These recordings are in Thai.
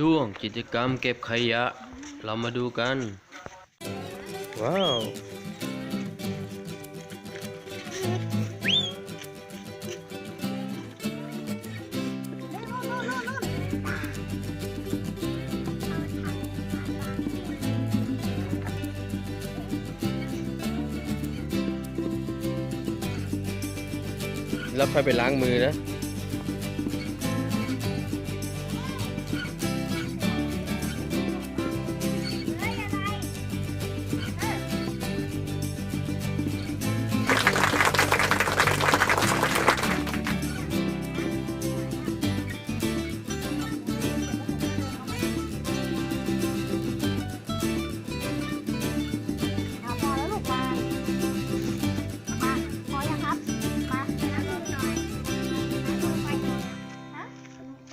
ช่วงกิจกรรมเก็บขยะ เรามาดูกัน ว้าว แล้วค่อยไปล้างมือนะ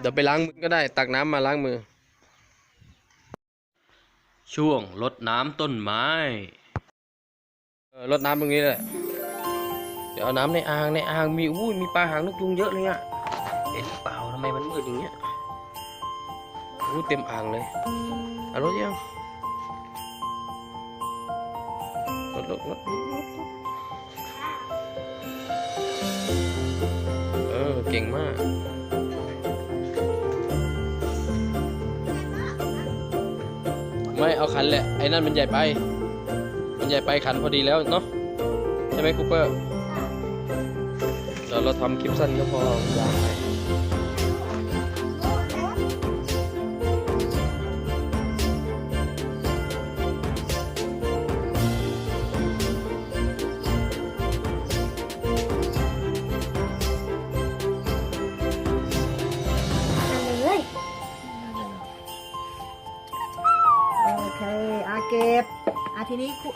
เดี๋ยวไปล้างมือก็ได้ ตักน้ำมาล้างมือ ช่วงรดน้ำต้นไม้เออรดน้ำตรงนี้แหละเดี๋ยวเอาน้ำในอ่างในอ่างมีอุ้ยมีปลาหางนกยุงเยอะเลยอะเห็นหรือเปล่าทำไมมันมืดอย่างเงี้ยอู้เต็มอ่างเลยเอารถยังรถรถรถรถรถเออเก่งมาก ไม่เอาขันแหละไอ้นั่นมันใหญ่ไป มันใหญ่ไปขันพอดีแล้วเนาะใช่ไหมคูเปอร์เดี๋ยวเราทำคลิปสั้นก็พอ เคอาเก็บอาทีนี้ครู